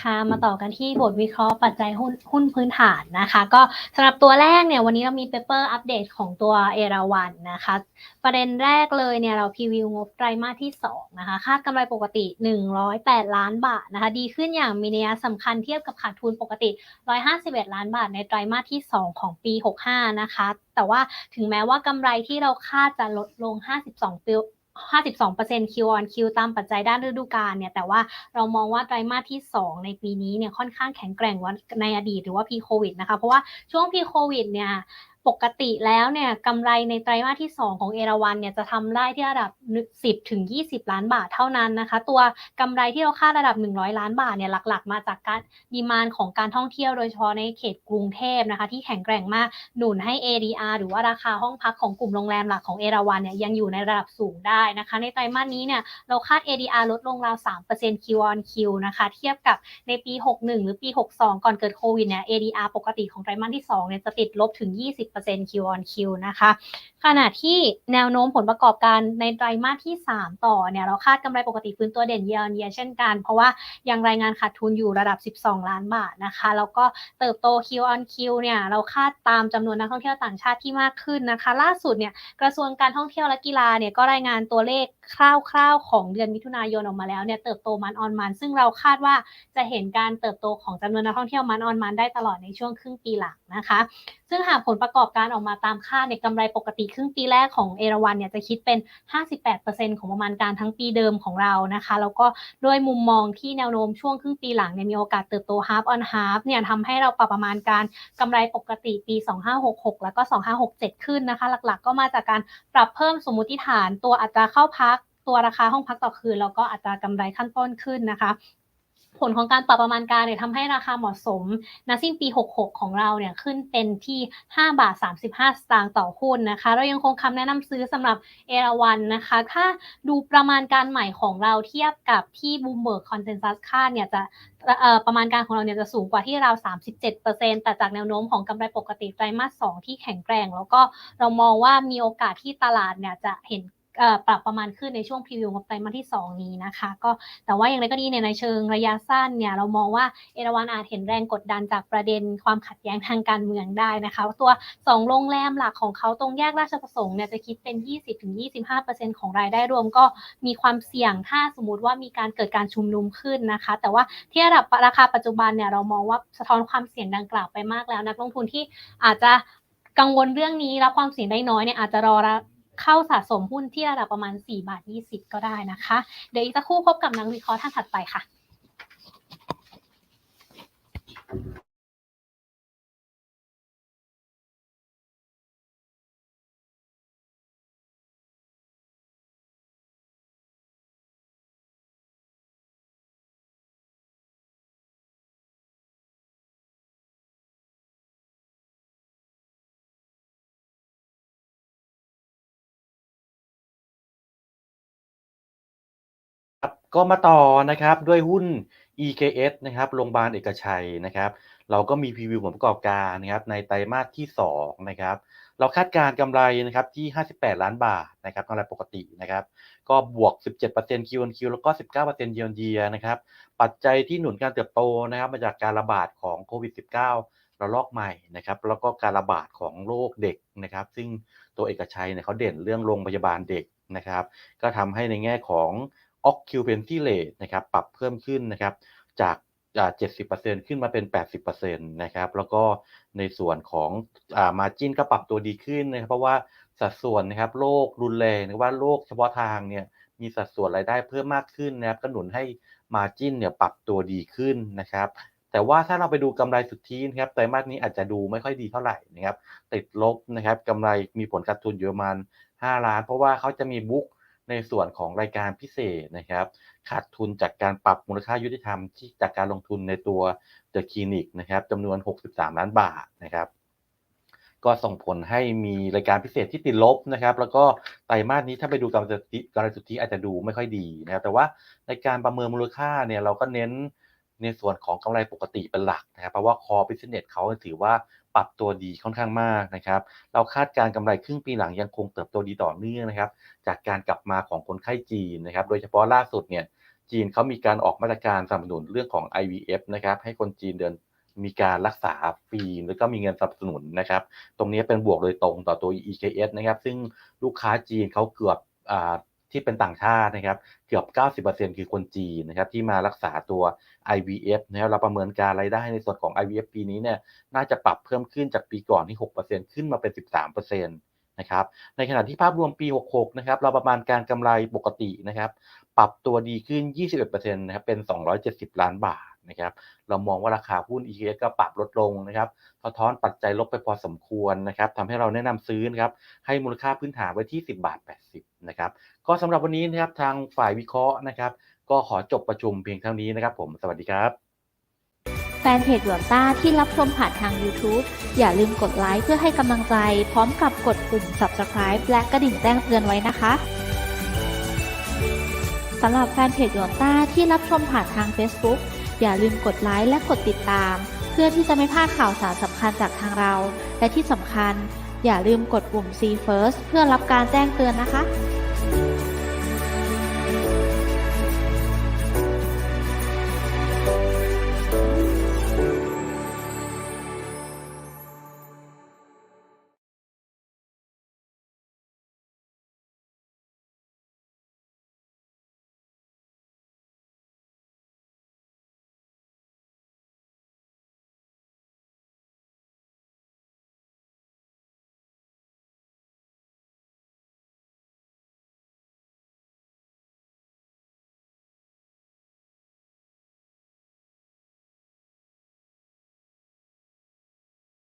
ค่ะมาต่อกันที่บทวิเคราะห์ปัจจัยหุ้นหุ้นพื้นฐานนะคะ ก็สำหรับตัวแรกเนี่ยวันนี้เรามีเปเปอร์อัปเดตของตัวเอราวันนะคะ ประเด็นแรกเลยเนี่ยเราพรีวิวงบไตรมาสที่2นะคะคาดกำไรปกติ 108 ล้านบาทนะคะ ดีขึ้นอย่างมีนัยสำคัญเทียบกับขาดทุนปกติ 151 ล้านบาทในไตรมาสที่ 2 ของปี 65 นะคะ แต่ว่าถึงแม้ว่ากำไรที่เราคาดจะลดลง 52ปี 52% Q on Q ตามปัจจัยด้านฤดูกาลเนี่ยแต่ว่าเรามองว่าไตรมาสที่ 2 ในปีนี้เนี่ยค่อนข้างแข็งแกร่งกว่าในอดีตหรือว่า pre covid นะคะ เพราะว่าช่วง pre covid เนี่ย ปกติแล้วเนี่ยกำไรในไตรมาสที่ 2 ของเอราวันเนี่ยจะทำได้ที่ระดับ 10ถึง20 ล้านบาทเท่านั้นนะคะ ตัวกำไรที่เราคาดระดับ 100 ล้านบาทเนี่ยหลักๆ มาจากการดีมานของการท่องเที่ยวโดยเฉพาะในเขตกรุงเทพนะคะ ที่แข็งแกร่งมากหนุนให้ ADR หรือว่าราคาห้องพักของกลุ่มโรงแรมหลักของเอราวันเนี่ยยังอยู่ในระดับสูงได้นะคะ ในไตรมาสนี้เนี่ยเราคาด ADR ลดลงราว 3% Q on Q นะคะเทียบกับในปี 61 หรือปี 62 ก่อนเกิดโควิดเนี่ย ADR ปกติของไตรมาสที่2เนี่ยจะติดลบถึง 20 Q on Q นะคะ ขณะที่แนวโน้มผลประกอบการในไตรมาสที่ 3 ต่อเนี่ยเราคาดกำไรปกติฟื้นตัวเด่นเยียร์เยียเช่นกัน เพราะว่ายังรายงานขาดทุนอยู่ระดับ 12 ล้านบาทนะคะ แล้วก็เติบโต Q on Q เนี่ยเราคาดตามจำนวนนักท่องเที่ยวต่างชาติที่มากขึ้นนะคะ ล่าสุดเนี่ยกระทรวงการท่องเที่ยวและกีฬาเนี่ยก็รายงานตัวเลขคร่าวๆของเดือนมิถุนายนออกมาแล้วเนี่ยเติบโตมันออนมัน ซึ่งเราคาดว่าจะเห็นการเติบโตของจำนวนนักท่องเที่ยวมันออนมันได้ตลอดในช่วงครึ่งปีหลัง นะคะ ซึ่งหากผลประกอบการออกมาตามคาดเนี่ยกำไรปกติครึ่งปีแรกของเอราวันเนี่ยจะคิดเป็น 58%ของประมาณการทั้งปีเดิมของเรานะคะ แล้วก็ด้วยมุมมองที่แนวโน้มช่วงครึ่งปีหลังเนี่ยมีโอกาสเติบโต half on half เนี่ยทำให้เราปรับประมาณการกำไรปกติปี 2566 แล้วก็ 2567 ขึ้นนะคะ หลักๆ ก็มาจากการปรับเพิ่มสมมติฐานตัวอัตราเข้าพักตัวราคาห้องพักต่อคืน แล้วก็อัตรากำไรขั้นต้นขึ้นนะคะ ผลของการปรับประมาณการเนี่ยทำให้ราคาเหมาะสมณสิ้นปี 66 ของเราเนี่ยขึ้นเป็นที่ 5 บาท 35 สตางค์ต่อหุ้นนะคะ เรายังคงคำแนะนำซื้อสำหรับเอราวันนะคะ ถ้าดูประมาณการใหม่ของเราเทียบกับที่บูมเบิร์กคอนเซนแซสคาดเนี่ยจะประมาณการของเราเนี่ยจะสูงกว่าที่เรา37%แต่จากแนวโน้มของกำไรปกติไตรมาส 2 ที่แข็งแกร่ง แล้วก็เรามองว่ามีโอกาสที่ตลาดเนี่ยจะเห็น ปรับประมาณขึ้นในช่วงพรีวิวงบไตรมาสที่ 2 นี้นะคะ ก็แต่ว่าอย่างไรก็ดีในเชิงระยะสั้นเนี่ยเรามองว่าเอราวันอาจเห็นแรงกดดันจากประเด็นความขัดแย้งทางการเมืองได้นะคะ ตัว 2 โรงแรมหลักของเขาตรงแยกราชประสงค์เนี่ยจะคิดเป็น 20-25%ของรายได้รวมก็มีความเสี่ยงถ้าสมมติว่ามีการเกิดการชุมนุมขึ้นนะคะ แต่ว่าที่ระดับราคาปัจจุบันเนี่ยเรามองว่าสะท้อนความเสี่ยงดังกล่าวไปมากแล้วนักลงทุนที่อาจจะกังวลเรื่องนี้รับความเสี่ยงได้น้อยเนี่ยอาจจะรอ เข้าสะสมหุ้นที่ระดับประมาณ 4 บาท 20 ก็ได้นะคะ เดี๋ยวอีกสักครู่พบกับนักวิเคราะห์ท่านถัดไปค่ะ ก็มาต่อนะครับด้วยหุ้น EKS นะครับโรงพยาบาลเอกชัยนะครับเราก็มีพรีวิวผลประกอบการนะครับในไตรมาสที่2นะครับเราคาดการกำไรนะครับที่ 58 ล้านบาทนะครับกำไรปกตินะครับก็บวก 17% Q&Q แล้วก็ 19% Year on Year นะครับปัจจัยที่หนุนการเติบโตนะครับมาจากการระบาดของโควิด -19 ระลอกใหม่นะครับแล้วก็การระบาดของโรคเด็กนะครับซึ่งตัวเอกชัยเนี่ยเขาเด่นเรื่องโรงพยาบาลเด็กนะครับก็ทำให้ในแง่ของ occupancy rate นะครับปรับเพิ่มขึ้นนะครับจากจาก70%ขึ้นมาเป็น 80%นะครับแล้วก็ในส่วนของอ่า margin ก็ปรับตัวดีขึ้นนะครับเพราะว่าสัดส่วนนะครับโรครุนแรงหรือว่าโรคเฉพาะทางเนี่ยมีสัดส่วนรายได้เพิ่มมากขึ้นนะครับก็หนุนให้ margin เนี่ยปรับตัวดีขึ้นนะครับแต่ว่าถ้าเราไปดูกำไรสุทธินะครับไตรมาสนี้อาจจะดูไม่ค่อยดีเท่าไหร่นะครับติดลบนะครับกำไรมีผลขาดทุนอยู่ประมาณ5ล้าน เพราะว่าเขาจะมีบุ๊ก ในส่วนของรายการพิเศษนะครับ ขาดทุนจากการปรับมูลค่ายุติธรรมที่จากการลงทุนในตัวเดอะคลินิกนะครับจำนวน 63 ล้านบาทนะครับ ก็ส่งผลให้มีรายการพิเศษที่ติดลบนะครับ แล้วก็ไตรมาสนี้ถ้าไปดูกำไรสุทธิกำไรสุทธิอาจจะดูไม่ค่อยดีนะครับแต่ว่าในการประเมินมูลค่าเนี่ยเราก็เน้น ในส่วนของกำไรปกติเป็นหลักนะครับเพราะว่า core business เขาถือว่าปรับตัวดีค่อนข้างมากนะครับ เราคาดการกำไรครึ่งปีหลังยังคงเติบโตดีต่อเนื่องนะครับ จากการกลับมาของคนไข้จีนนะครับ โดยเฉพาะล่าสุดเนี่ยจีนเขามีการออกมาตรการสนับสนุนเรื่องของ IVF นะครับให้คนจีนเดินมีการรักษาฟรีแล้วก็มีเงินสนับสนุนนะครับ ตรงนี้เป็นบวกโดยตรงต่อตัว EKS นะครับ ซึ่งลูกค้าจีนเขาเกือบ ที่เป็นต่างชาตินะครับเกือบ 90%คือคนจีนนะครับที่มารักษาตัว IVF นะครับเราประเมินการรายได้ในส่วนของ IVF ปีนี้เนี่ยน่าจะปรับเพิ่มขึ้นจากปีก่อนที่ 6%ขึ้นมาเป็น 13%นะครับในขณะที่ภาพรวมปี 66 นะครับเราประมาณการกำไรปกตินะครับปรับตัวดีขึ้น 21%นะครับเป็น 270 ล้านบาทนะครับเรามองว่าราคาหุ้น EKS ก็ปรับลดลงนะครับสะท้อนปัจจัยลบไปพอสมควรนะครับทำให้เราแนะนำซื้อนะครับให้มูลค่าพื้นฐานไว้ที่ 10 บาท 80 นะครับ ก็สำหรับวันนี้นะครับทางฝ่ายวิเคราะห์นะครับ ก็ขอจบประชุมเพียงเท่านี้นะครับ ผมสวัสดีครับ แฟนเพจหยวนต้าที่รับชมผ่านทาง YouTube อย่าลืมกดไลค์เพื่อให้กำลังใจ พร้อมกับกดปุ่ม Subscribe และกระดิ่งแจ้งเตือนไว้นะคะสำหรับแฟนเพจหยวนต้าที่รับชมผ่านทาง Facebook อย่าลืมกดไลค์และกดติดตาม เพื่อที่จะไม่พลาดข่าวสารสำคัญจากทางเรา และที่สำคัญ อย่าลืมกดปุ่ม See First เพื่อรับการแจ้งเตือนนะคะ